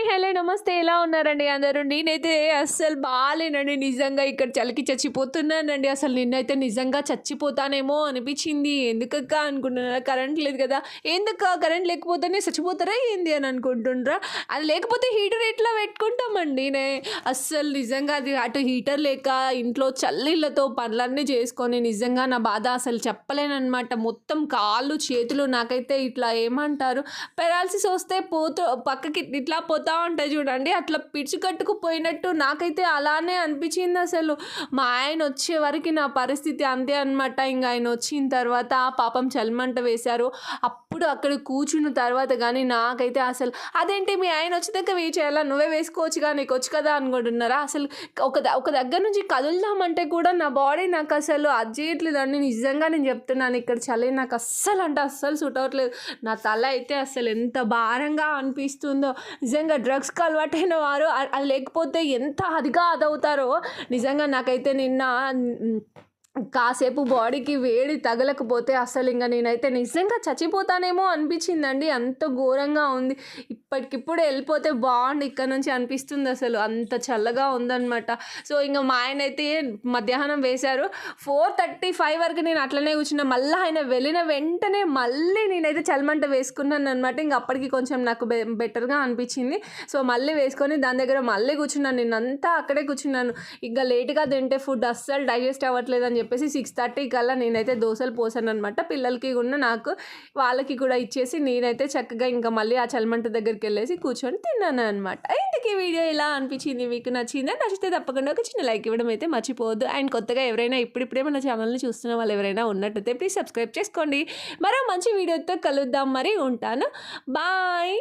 Hi hello నమస్తే. ఎలా ఉన్నారండి అందరూ? నేనైతే అస్సలు బాగాలేనండి నిజంగా ఇక్కడ చలికి చచ్చిపోతున్నానండి. అసలు నిన్నైతే నిజంగా చచ్చిపోతానేమో అనిపించింది. ఎందుకక్క అనుకుంటున్నారా? కరెంట్ లేదు కదా. ఎందుక కరెంట్ లేకపోతేనే చచ్చిపోతారా ఏంది అని అనుకుంటుండ్రా? అది లేకపోతే హీటర్ ఎట్లా పెట్టుకుంటామండి? నే అస్సలు నిజంగా అది అటు హీటర్ లేక ఇంట్లో చల్లీళ్ళతో పనులన్నీ చేసుకొని నిజంగా నా బాధ అసలు చెప్పలేనమాట మొత్తం కాళ్ళు చేతులు నాకైతే ఇట్లా ఏమంటారు? పెరాలసిస్ వస్తే పోతూ పక్కకి ఇట్లా పోతా ఉంటాయి చూడండి అట్లా పిడిచి కట్టుకుపోయినట్టు నాకైతే అలానే అనిపించింది అసలు. మా ఆయన వచ్చే వరకు నా పరిస్థితి అంతే అనమాట ఇంకా ఆయన వచ్చిన తర్వాత పాపం చల్మంట వేశారు. అప్పుడు అక్కడ కూర్చున్న తర్వాత కానీ నాకైతే అసలు అదేంటి మీ ఆయన వచ్చేదాకా వెయిట్ చేయాలా? నువ్వే వేసుకోవచ్చుగా నీకు వచ్చు కదా అనుకుంటున్నారా? అసలు ఒక ఒక దగ్గర నుంచి కదులుదామంటే కూడా నా బాడీ నాకు అసలు అది చేయట్లేదండి నిజంగా నేను చెప్తున్నాను ఇక్కడ చలి నాకు అస్సలు అంటే అస్సలు సూట్ అవ్వట్లేదు. నా తల అయితే అసలు ఎంత భారంగా అనిపిస్తుందో. నిజంగా డ్రగ్స్కి అలవాటైన వారు అది లేకపోతే ఎంత అదిగా అదవుతారో నిజంగా నాకైతే నిన్న కాసేపు బాడీకి వేడి తగలకపోతే అసలు ఇంకా నేనైతే నిజంగా చచ్చిపోతానేమో అనిపించిందండి. అంత ఘోరంగా ఉంది. ఇప్పటికిప్పుడు వెళ్ళిపోతే బాగుండు ఇక్కడ నుంచి అనిపిస్తుంది అసలు. అంత చల్లగా ఉందనమాట సో ఇంకా మా ఆయన అయితే మధ్యాహ్నం వేశారు. ఫోర్ థర్టీ ఫైవ్ వరకు నేను అట్లనే కూర్చున్నా. మళ్ళీ ఆయన వెళ్ళిన వెంటనే మళ్ళీ నేనైతే చల్మంట వేసుకున్నాను అనమాట ఇంక అప్పటికి కొంచెం నాకు బె బెటర్గా అనిపించింది. సో మళ్ళీ వేసుకొని దాని దగ్గర మళ్ళీ కూర్చున్నాను. నేనంతా అక్కడే కూర్చున్నాను. ఇంకా లేట్గా తింటే ఫుడ్ అస్సలు డైజెస్ట్ అవ్వట్లేదు అని చెప్పి చెప్పేసి సిక్స్ థర్టీ కల్లా నేనైతే దోశలు పోసాను అనమాట పిల్లలకి కూడా నాకు వాళ్ళకి కూడా ఇచ్చేసి నేనైతే చక్కగా ఇంకా మళ్ళీ ఆ చల్మంట దగ్గరికి వెళ్ళేసి కూర్చొని తిన్నాను అనమాట ఇంతకీ వీడియో ఇలా అనిపించింది? మీకు నచ్చిందా? నచ్చితే తప్పకుండా ఒక చిన్న లైక్ ఇవ్వడం అయితే మర్చిపోవద్దు. అండ్ కొత్తగా ఎవరైనా ఇప్పుడిప్పుడే మన ఛానల్ని చూస్తున్న వాళ్ళు ఎవరైనా ఉన్నట్టయితే ప్లీజ్ సబ్స్క్రైబ్ చేసుకోండి. మరో మంచి వీడియోతో కలుద్దాం. మరి ఉంటాను. బాయ్!